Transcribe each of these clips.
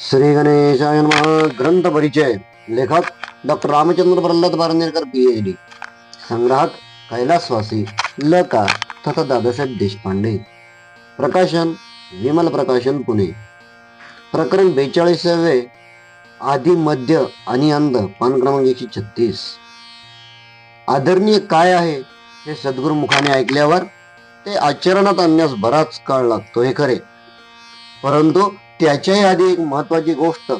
श्री गणेशाय ग्रंथ परिचय. लेखक doctor Ramchandra Pralhad Barnerkar PhD संग्राहक कैलासवासी लका तथा दादासाहेब देशपांडे. प्रकाशन विमल प्रकाशन पुणे. प्रकरण बेचाळीसावे. आधी मध्य आणि अंध. पान क्रमांक एकशे छत्तीस. आदरणीय काय आहे हे सद्गुरु मुखाने ऐकल्यावर ते आचरणात आणण्यास बराच काळ लागतो हे खरे. परंतु त्याच्याही आधी एक महत्वाची गोष्ट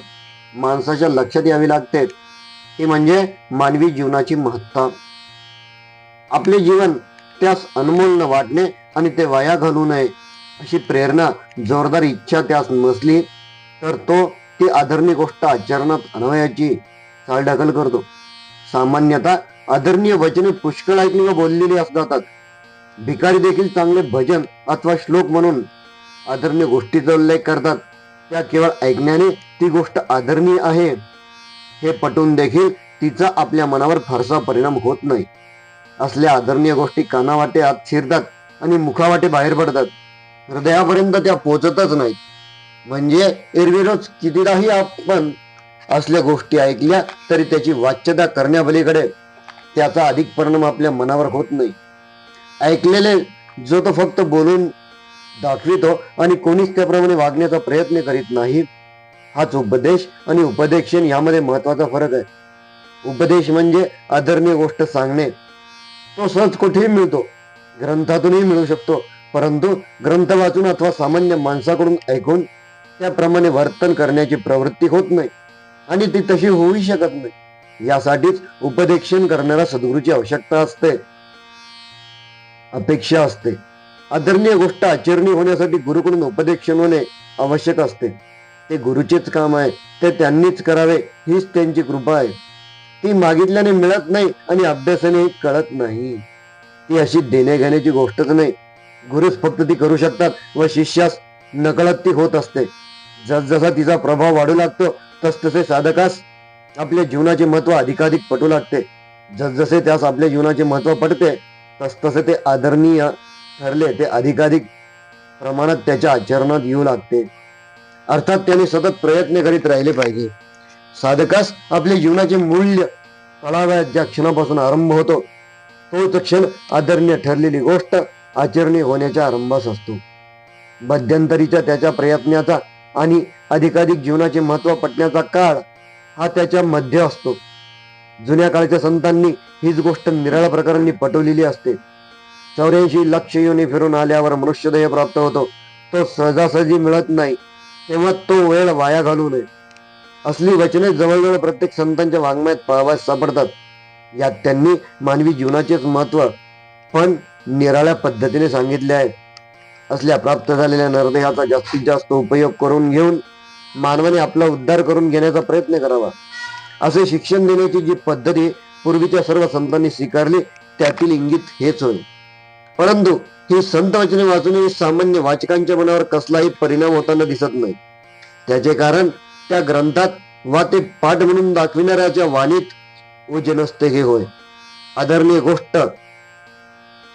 माणसाच्या लक्षात यावी लागते. ती म्हणजे मानवी जीवनाची महत्ता. आपले जीवन त्यास अनमोल न वाटणे आणि ते वाया घालू नये अशी प्रेरणा जोरदार इच्छा त्यास नसली तर तो ती आदरणीय गोष्ट आचरणात आणवयाची चालढकल करतो. सामान्यतः आदरणीय वचने पुष्कळ ऐकली व बोललेली असतात भिकारी देखील चांगले भजन अथवा श्लोक म्हणून आदरणीय गोष्टीचा उल्लेख करतात. त्या केवळ ऐकण्याने ती गोष्ट आदरणीय आहे हे पटून देखील तिचा आपल्या मनावर फारसा परिणाम होत नाही. असल्या आदरणीय गोष्टी कानावाटे आत शिरतात आणि मुखावाटे बाहेर पडतात. हृदयापर्यंत त्या पोचतच नाहीत. म्हणजे एरवी रोज कितीदाही आपण असल्या गोष्टी ऐकल्या तरी त्याची वाच्यता करण्यापलीकडे त्याचा अधिक परिणाम आपल्या मनावर होत नाही. ऐकलेले जो तो फक्त बोलून दाखवितो आणि कोणीच त्याप्रमाणे वागण्याचा प्रयत्न करीत नाही. हाच उपदेश आणि उपदेशन यामध्ये महत्त्वाचा फरक आहे. उपदेश म्हणजे आदरणीय गोष्ट सांगणे. तो सहज कुठेही मिळतो. ग्रंथातूनही मिळू शकतो. परंतु ग्रंथ वाचून अथवा सामान्य माणसाकडून ऐकून त्याप्रमाणे वर्तन करण्याची प्रवृत्ती होत नाही आणि ती तशी होऊही शकत नाही. यासाठीच उपदेशन करणाऱ्या सद्गुरूची आवश्यकता असते. अपेक्षा असते. आदरणीय गोष्ट आचरणी होण्यासाठी गुरुकडून उपदेशन होणे आवश्यक असते. ते गुरुचेच काम आहे ते त्यांनीच करावे हीच त्यांची कृपा आहे. ती मागितल्याने मिळत नाही आणि अभ्यासाने कळत नाही. ती अशी देणे घेण्याची गोष्टच नाही. गुरुच फक्त ती करू शकतात व शिष्यास नकळत ती होत असते. जसजसा तिचा प्रभाव वाढू लागतो तसतसे साधकास आपल्या जीवनाचे महत्त्व अधिकाधिक पटू लागते. जसजसे त्यास आपल्या जीवनाचे महत्त्व पडते तसतसे ते आदरणीय ठरले ते अधिकाधिक प्रमाणात त्याच्या आचरणात येऊ लागते. अर्थात त्याने सतत प्रयत्न करीत राहिले पाहिजे. साधकास आपल्या जीवनाचे मूल्य कळाव्यात ज्या क्षणापासून आरंभ होतो तोच क्षण आदरणीय ठरलेली गोष्ट आचरणी होण्याच्या आरंभास असतो. मध्यंतरीच्या त्याच्या प्रयत्नाचा आणि अधिकाधिक जीवनाचे महत्त्व पटण्याचा काळ हा त्याच्या मध्ये असतो. जुन्या काळच्या संतांनी हीच गोष्ट निराळ्या प्रकारांनी पटवलेली असते. चौऱ्याऐंशी लक्ष योनी फिरून आल्यावर मनुष्यदेह प्राप्त होतो. तो सहजासहजी मिळत नाही. तेव्हा तो वेळ वाया घालू नये. असली वचने जवळजवळ प्रत्येक संतांच्या वाङ्मयात पाहावयास सापडतात. यात त्यांनी मानवी जीवनाचेच महत्त्व पण निराळ्या पद्धतीने सांगितले आहे. असल्या प्राप्त झालेल्या नरदेहाचा जास्तीत जास्त उपयोग करून घेऊन मानवाने आपला उद्धार करून घेण्याचा प्रयत्न करावा. असे शिक्षण देण्याची जी पद्धती पूर्वीच्या सर्व संतांनी स्वीकारली त्यातील इंगित हेच होईल परंतु ही संत वचने वाचूनही सामान्य वाचकांच्या मनावर कसलाही परिणाम होताना दिसत नाही. त्याचे कारण त्या ग्रंथात वा ते पाठ म्हणून दाखविणाऱ्याच्या वाणीत ओझ नसते हे होय. आदरणीय गोष्ट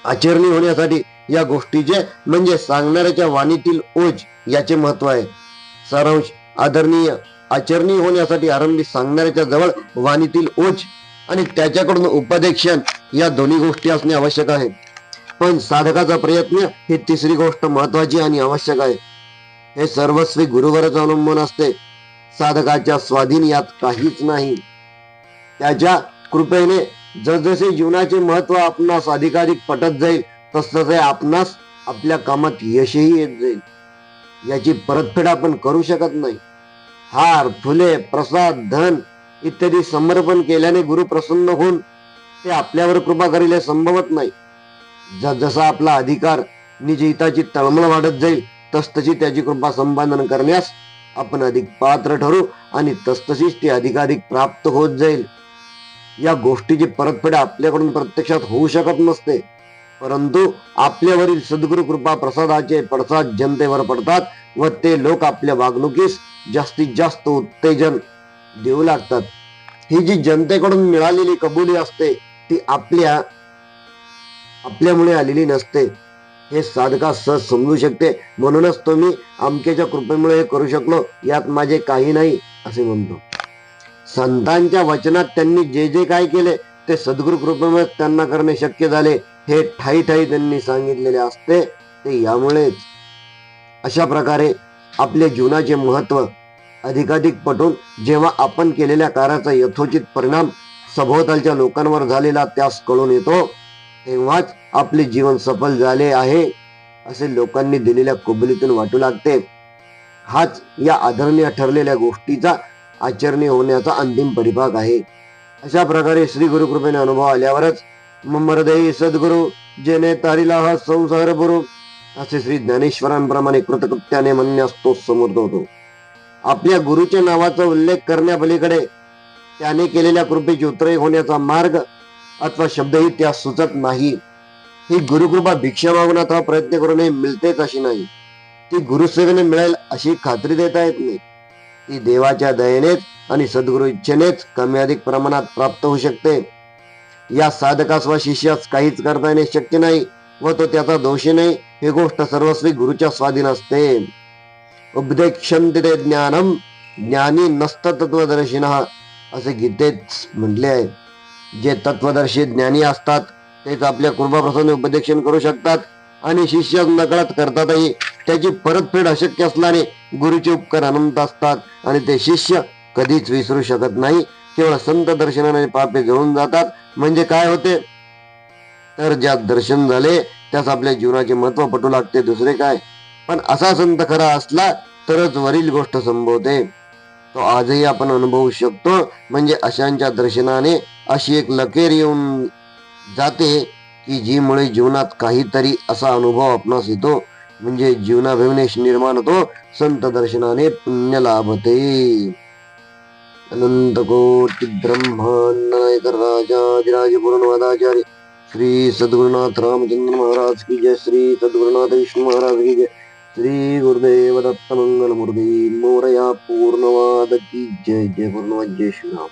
आचरणी होण्यासाठी या गोष्टीचे म्हणजे सांगणाऱ्याच्या वाणीतील ओझ याचे महत्त्व आहे. सारांश आदरणीय आचरणी होण्यासाठी आरंभी सांगणाऱ्याच्या जवळ वाणीतील ओझ आणि त्याच्याकडून उपदेक्षण या दोन्ही गोष्टी असणे आवश्यक आहे. पण साधकाचा प्रयत्न ही तिसरी गोष्ट महत्वाची आणि आवश्यक आहे. हे सर्वस्वी गुरुवरच अवलंबून असते. साधकाच्या स्वाधीन यात काहीच नाही. त्याच्या कृपेने जसजसे जीवनाचे महत्त्व आपणास अधिकाधिक पटत जाईल तसतसे आपणास आपल्या कामात यशही येत जाईल. याची परतफेड आपण करू शकत नाही. हार फुले प्रसाद धन इत्यादी समर्पण केल्याने गुरु प्रसन्न होऊन ते आपल्यावर कृपा करील संभवत नाही. जसा आपला अधिकार निजी हिताची तळमळ वाढत जाईल तसतशी त्याची कृपा संपादन करण्यास आपण अधिक पात्र ठरू आणि तसतशीच ती अधिकाधिक प्राप्त होत जाईल. या गोष्टीची परतफेड आपल्याकडून प्रत्यक्षात होऊ शकत नसते. परंतु आपल्यावरील सद्गुरु कृपा प्रसादाचे पडसाद जनतेवर पडतात व ते लोक आपल्या वागणुकीस जास्तीत जास्त उत्तेजन देऊ लागतात. ही जी जनतेकडून मिळालेली कबुली असते ती आपल्या आपल्यामुळे आलेली नसते. हे साधका सहज समजू शकते. म्हणूनच तो मी अमकेच्या कृपेमुळे हे करू शकलो. यात माझे काही नाही असे म्हणतो. संतांच्या वचनात त्यांनी जे जे काय केले ते सद्गुरु कृपेमुळे त्यांना करणे शक्य झाले. हे ठाई ठाई त्यांनी सांगितलेले असते. ते यामुळेच अशा प्रकारे आपले जीवनाचे महत्त्व अधिकाधिक पटून जेव्हा आपण केलेल्या कार्याचा यथोचित परिणाम सभोवतालच्या लोकांवर झालेला त्यास कळून येतो. तेव्हाच आपले जीवन सफल झाले आहे असे लोकांनी दिलेल्या कुबलीतून वाटू लागते. हाच या आदरणीय ठरलेल्या गोष्टीचा आचरणी होण्याचा अंतिम परिभाग आहे. अशा प्रकारे श्री गुरु कृपेने अनुभव आल्यावरच ममरदेही सद्गुरु जेने तारीला हा संसार गुरु असे श्री ज्ञानेश्वरांप्रमाणे कृतकृत्याने म्हणण्यास तो समर्थ होतो. आपल्या गुरुच्या नावाचा उल्लेख करण्यापलीकडे त्याने केलेल्या कृपेची उतरे होण्याचा मार्ग अथवा शब्दही त्या सुचत नाही. ही गुरुकृपा भिक्षा मागून अथवा प्रयत्न करूनही मिळतेच अशी नाही. ती गुरुसेवेने मिळेल अशी खात्री देता येत नाही. ती देवाच्या दयेनेच आणि सद्गुरु इच्छेनेच कमी अधिक प्रमाणात प्राप्त होऊ शकते. या साधकास व शिष्यास काहीच करता येणे शक्य नाही व तो त्याचा दोषी नाही. हे गोष्ट सर्वस्वी गुरुच्या स्वाधीन असते. उपदेक्षंती ते ज्ञानम ज्ञानी नस्त तत्वदर्शिन असे गीतेच म्हटले आहे. जे तत्वदर्शी ज्ञानी असतात तेच आपल्या कृपाप्रसंगी उपदेक्षण करू शकतात आणि शिष्य नकळत करतातही त्याची परतफेड अशक्य असल्याने गुरुचे उपकार अनंत असतात आणि ते शिष्य कधीच विसरू शकत नाही केवळ संत दर्शनाने पापे जळून जातात. म्हणजे काय होते? तर ज्या दर्शन झाले त्यास आपल्या जीवनाचे महत्त्व पटू लागते दुसरे काय? पण असा संत खरा असला तरच वरील गोष्ट संभवते. तो आजही आपण अनुभवू शकतो. म्हणजे अशांच्या दर्शनाने अशी एक लकेर येऊन जाते की जी मुळे जीवनात काहीतरी असा अनुभव आपणास येतो. म्हणजे जीवनाभिमनेश निर्माण होतो. संत दर्शनाने पुण्य लाभते. अनंत कोटी ब्रह्मांड नायक राजाधिराज पूर्णवादाचार्य श्री सद्गुरुनाथ रामचंद्र महाराज की जय श्री सद्गुरुनाथ विष्णू महाराज की जय. ശ്രീ ഗുരുദേവദത്തമംഗളമുർദീ മൂറയാ പൂർണവാദത്തി ജയ ജയ പൂർണവജ്യേഷുനാം